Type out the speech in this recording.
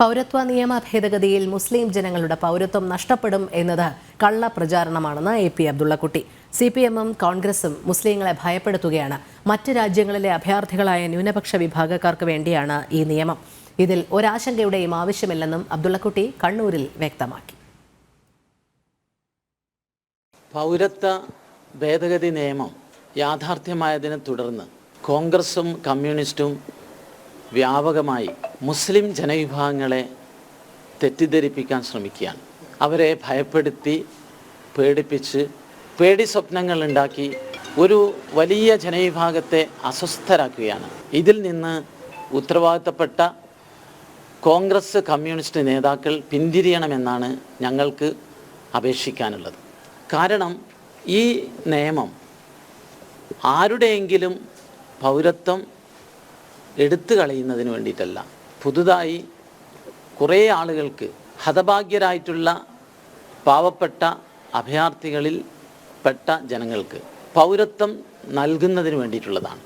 പൗരത്വ നിയമ ഭേദഗതിയിൽ മുസ്ലിം ജനങ്ങളുടെ പൗരത്വം നഷ്ടപ്പെടും എന്നത് കള്ള പ്രചാരണമാണെന്ന് A P Abdullakutty. C P എമ്മും കോൺഗ്രസും മുസ്ലിങ്ങളെ ഭയപ്പെടുത്തുകയാണ്. മറ്റ് രാജ്യങ്ങളിലെ അഭയാർത്ഥികളായ ന്യൂനപക്ഷ വിഭാഗക്കാർക്ക് വേണ്ടിയാണ് ഈ നിയമം. ഇതിൽ ഒരാശങ്കയുടെയും ആവശ്യമില്ലെന്നും അബ്ദുള്ളക്കുട്ടി കണ്ണൂരിൽ വ്യക്തമാക്കി. പൗരത്വ ഭേദഗതി നിയമം യാഥാർത്ഥ്യമായതിനെ തുടർന്ന് കോൺഗ്രസും കമ്മ്യൂണിസ്റ്റും വ്യാപകമായി മുസ്ലിം ജനവിഭാഗങ്ങളെ തെറ്റിദ്ധരിപ്പിക്കാൻ ശ്രമിക്കുകയാണ്. അവരെ ഭയപ്പെടുത്തി പേടിപ്പിച്ച് പേടി സ്വപ്നങ്ങൾ ഉണ്ടാക്കി ഒരു വലിയ ജനവിഭാഗത്തെ അസ്വസ്ഥരാക്കുകയാണ്. ഇതിൽ നിന്ന് ഉത്തരവാദിത്തപ്പെട്ട കോൺഗ്രസ് കമ്മ്യൂണിസ്റ്റ് നേതാക്കൾ പിന്തിരിയണമെന്നാണ് ഞങ്ങൾക്ക് അപേക്ഷിക്കാനുള്ളത്. കാരണം ഈ നിയമം ആരുടെയെങ്കിലും പൗരത്വം എടുത്തു കളയുന്നതിന് വേണ്ടിയിട്ടല്ല. പുതുതായി കുറേ ആളുകൾക്ക് ഹതഭാഗ്യരായിട്ടുള്ള പാവപ്പെട്ട അഭയാർത്ഥികളിൽ പെട്ട ജനങ്ങൾക്ക് പൗരത്വം നൽകുന്നതിന് വേണ്ടിയിട്ടുള്ളതാണ്.